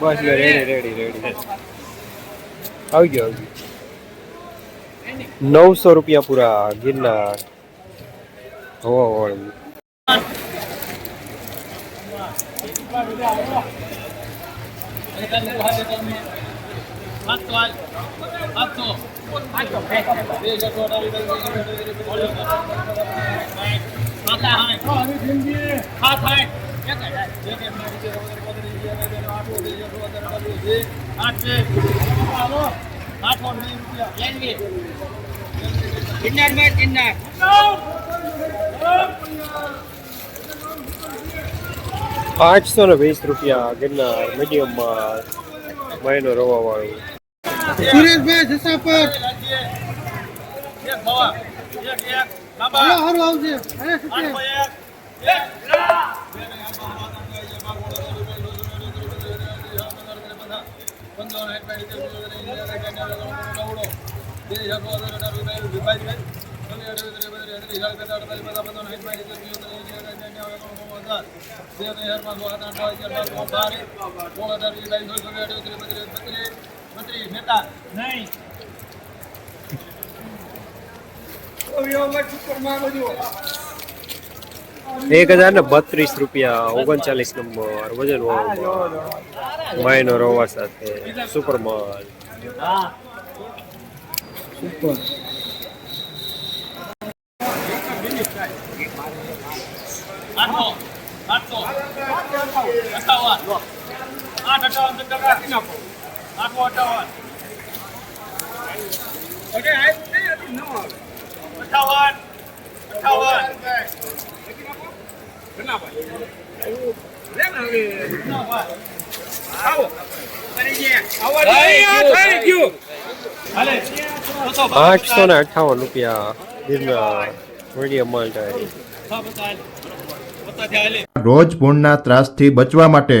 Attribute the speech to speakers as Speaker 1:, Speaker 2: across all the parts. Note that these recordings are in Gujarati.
Speaker 1: બસ રેડી. રેડી રેડી આવી ગયો આવી ગયો નવસો રૂપિયા પૂરા ગિરનાર. હવા વાળું
Speaker 2: કિન્નરમાં કિન્નર
Speaker 1: પાંચસો ને વીસ રૂપિયા ગિરનાર મીડિયમમાં મહિનો રવા વાળું
Speaker 3: સુરેશભાઈ જસાપર હાલો હારું આવશે અરે સુરેશ
Speaker 2: નહીં.
Speaker 1: એક હજાર ને બત્રીસ રૂપિયા ઓગણચાલીસ નંબર વજન વાળું મહિનો રવા સાથે સુપર. માલ
Speaker 2: આઠસો
Speaker 1: ને અઠાવન રૂપિયા મીડિયમ
Speaker 4: રોજ ભૂણના ત્રાસથી બચવા માટે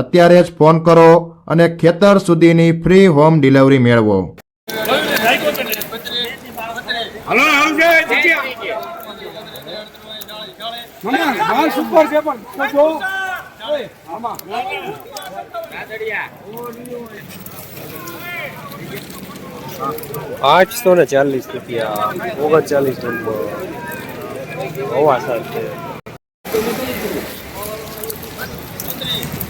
Speaker 4: અત્યારે જ ફોન કરો અને ખેતર સુધીની ફ્રી હોમ ડિલિવરી મેળવો.
Speaker 1: આઠસો ને ચાલીસ રૂપિયા. ઓગણચાલીસ નંબર. હોવા સાથે.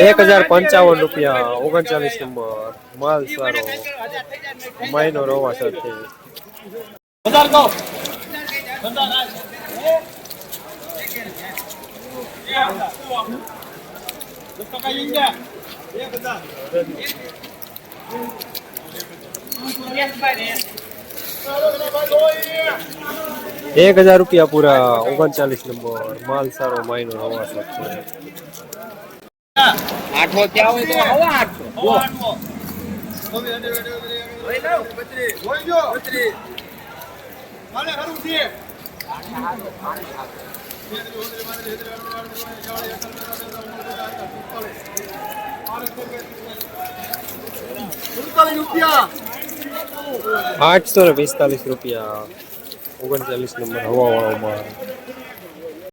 Speaker 1: એક હજાર પંચાવન રૂપિયા ઓગણચાલીસ નંબર માલ સારો. મહિનો રવા સાથે
Speaker 2: વધાર એક હજાર.
Speaker 1: રૂપિયા પૂરા ઓગણચાલીસ નંબર. માલ સારો મહિનો હવા સાથે
Speaker 2: આઠસો ક્યાં હોય તો? હવા આઠસો. હવા
Speaker 1: આઠસો ને પિસ્તાલીસ રૂપિયા. ઓગણચાલીસ નંબર હવા વાળો માલ